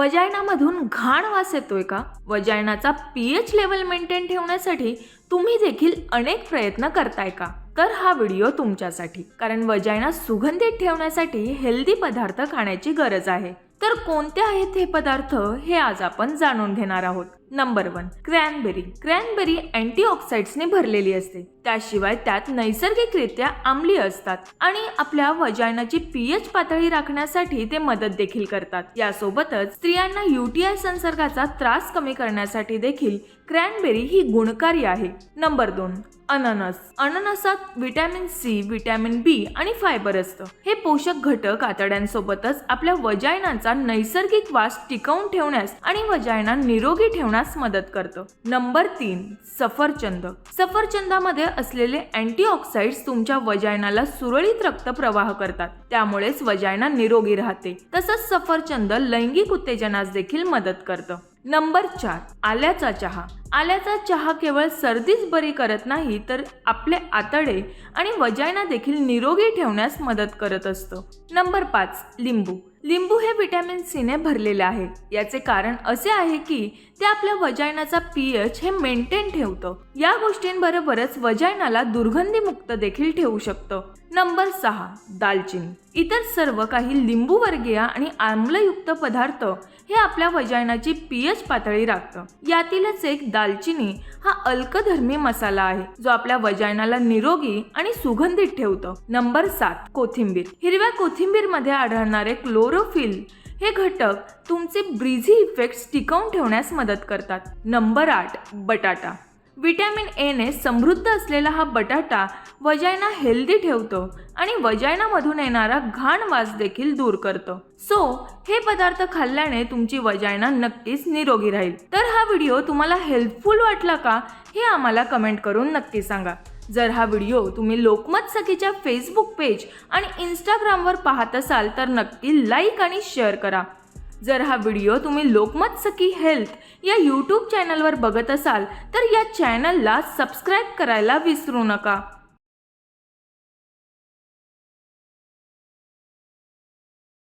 वजायनामधून घाण वास येतोय का? वजायनाचा पीएच लेवल मेंटेन ठेवण्यासाठी तुम्ही देखील अनेक प्रयत्न करताय का? तर हा व्हिडिओ तुमच्यासाठी. कारण वजायना सुगंधित ठेवण्यासाठी हेल्दी पदार्थ खाण्याची गरज आहे. तर कोणते आहेत हे पदार्थ हे आज आपण जाणून घेणार आहोत. नंबर वन क्रॅनबेरी क्रॅनबेरी अँटीऑक्साइड्सने भरलेली असते. त्याशिवाय त्यात नैसर्गिकरित्या आम्ली असतात आणि आपल्या वजायनाची पीएच पातळी राखण्यासाठी ते मदत देखील करतात. यासोबतच स्त्रियांना युटीआय संसर्गाचा त्रास कमी करण्यासाठी देखील क्रॅनबेरी ही गुणकारी आहे. नंबर दोन अननस. अननसात व्हिटॅमिन सी व्हिटॅमिन बी आणि फायबर असतं. हे पोषक घटक आतड्यांसोबतच आपल्या वजायनाचा नैसर्गिक वास टिकवून ठेवण्यास आणि वजायना निरोगी ठेवण्यास मदत करतं. नंबर तीन सफरचंद. सफरचंदामध्ये असलेले अँटीऑक्साइड्स तुमच्या वजायनाला सुरळीत रक्त प्रवाह करतात. त्यामुळेच वजायना निरोगी राहते. तसंच सफरचंद लैंगिक उत्तेजनास देखील मदत करतं. नंबर चार आल्याचा चहा. आल्याचा चहा केवळ सर्दीच बरी करत नाही तर आपले आतडे आणि वजायना देखील निरोगी ठेवण्यास मदत करत असतं. नंबर पाच लिंबू. लिंबू हे विटॅमिन सीने भरलेले आहे. याचे कारण असे आहे की ते आपल्या वजायनाचा पीएच हे मेंटेन ठेवतं. या गोष्टींबरोबरच वजायनाला दुर्गंधीमुक्त देखील ठेवू शकतं. नंबर सहा दालचिनी. इतर सर्व काही लिंबू वर्गीय आणि आम्लयुक्त पदार्थ हे आपल्या वजायनाची पीएच पातळी राखतं. यातीलच एक दालचिनी हा अल्कधर्मी मसाला आहे जो आपल्या वजायनाला निरोगी आणि सुगंधित ठेवतो. नंबर सात कोथिंबीर. हिरव्या कोथिंबीरमध्ये आढळणारे क्लोरोफिल हे घटक तुमचे ब्रिझी इफेक्ट्स टिकवून ठेवण्यास मदत करतात. नंबर आठ बटाटा. विटॅमिन एने समृद्ध असलेला हा बटाटा वजायना हेल्दी ठेवतो आणि वजायनामधून येणारा घाण वास देखील दूर करतो. सो हे पदार्थ खाल्ल्याने तुमची वजायना नक्कीच निरोगी राहील. तर हा व्हिडिओ तुम्हाला हेल्पफुल वाटला का हे आम्हाला कमेंट करून नक्की सांगा. जर हा व्हिडिओ तुम्ही लोकमत सखीच्या फेसबुक पेज आणि इंस्टाग्रामवर पाहत असाल तर नक्की लाईक आणि शेअर करा. जर हा व्हिडिओ तुम्ही लोकमत सखी हेल्थ या यूट्यूब चॅनलवर बघत असाल तर या चॅनलला सबस्क्राईब करायला विसरू नका.